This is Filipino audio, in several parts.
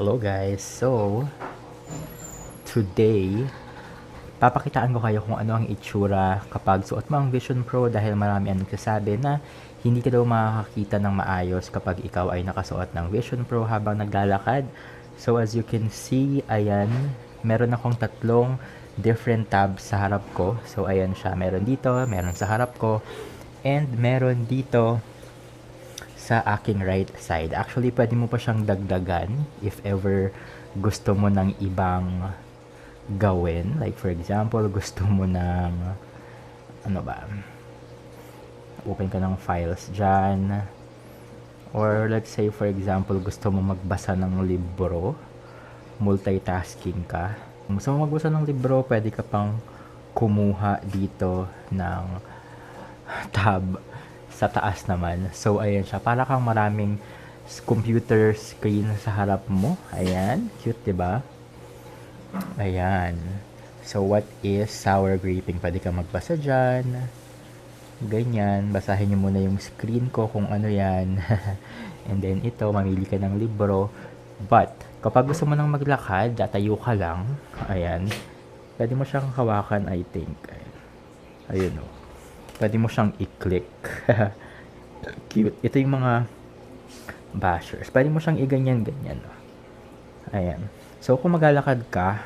Hello guys. So, today, papakitaan ko kayo kung ano ang itsura kapag suot mo ang Vision Pro dahil marami ang nagsasabi na hindi ka daw makakakita ng maayos kapag ikaw ay nakasuot ng Vision Pro habang naglalakad. So as you can see, ayan, meron akong tatlong different tabs sa harap ko. So ayan siya, meron dito, meron sa harap ko, and meron dito sa aking right side. Actually, pwede mo pa siyang dagdagan if ever gusto mo ng ibang gawin. Like, for example, gusto mo ng, ano ba, open ka ng files dyan. Or let's say, for example, gusto mo magbasa ng libro. Multitasking ka. Kung gusto mo magbasa ng libro, pwede ka pang kumuha dito ng tab sa taas naman. So, ayan siya. Para kang maraming computer screen sa harap mo. Ayan. Cute, di ba? Ayan. So, what is sour graping? Pwede ka magbasa dyan. Ganyan. Basahin nyo muna yung screen ko kung ano yan. And then, ito, mamili ka ng libro. But, kapag gusto mo nang maglakad, tatayo ka lang. Ayan. Pwede mo siyang hawakan, I think. Ayun, oh pwede mo siyang i-click. Cute. Ito yung mga bashers. Pwede mo siyang i-ganyan-ganyan. Ayan. So, kung maglalakad ka,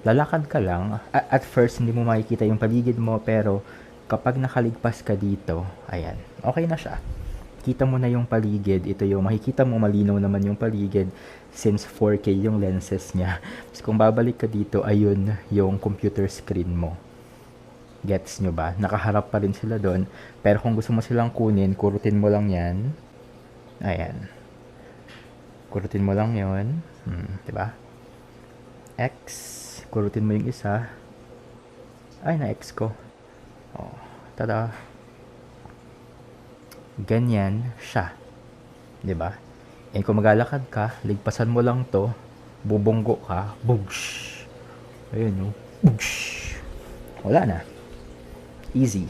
lalakad ka lang. A- At first, hindi mo makikita yung paligid mo, pero kapag nakaligpas ka dito, ayan, okay na siya. Kita mo na yung paligid. Ito yung, makikita mo malinaw naman yung paligid since 4K yung lenses niya. So, kung babalik ka dito, ayun yung computer screen mo. Gets nyo ba? Nakaharap pa rin sila doon. Pero kung gusto mo silang kunin, kurutin mo lang yan. Ayan. Kurutin mo lang yon Hmm, diba? X. Kurutin mo yung isa. Ay, na-X ko. Oh, tada. Ganyan siya. ba? Eh kung maglalakad ka, ligpasan mo lang 'to, bubunggo ka, bugsh. Ayun, no. Bugsh. Wala na. Easy.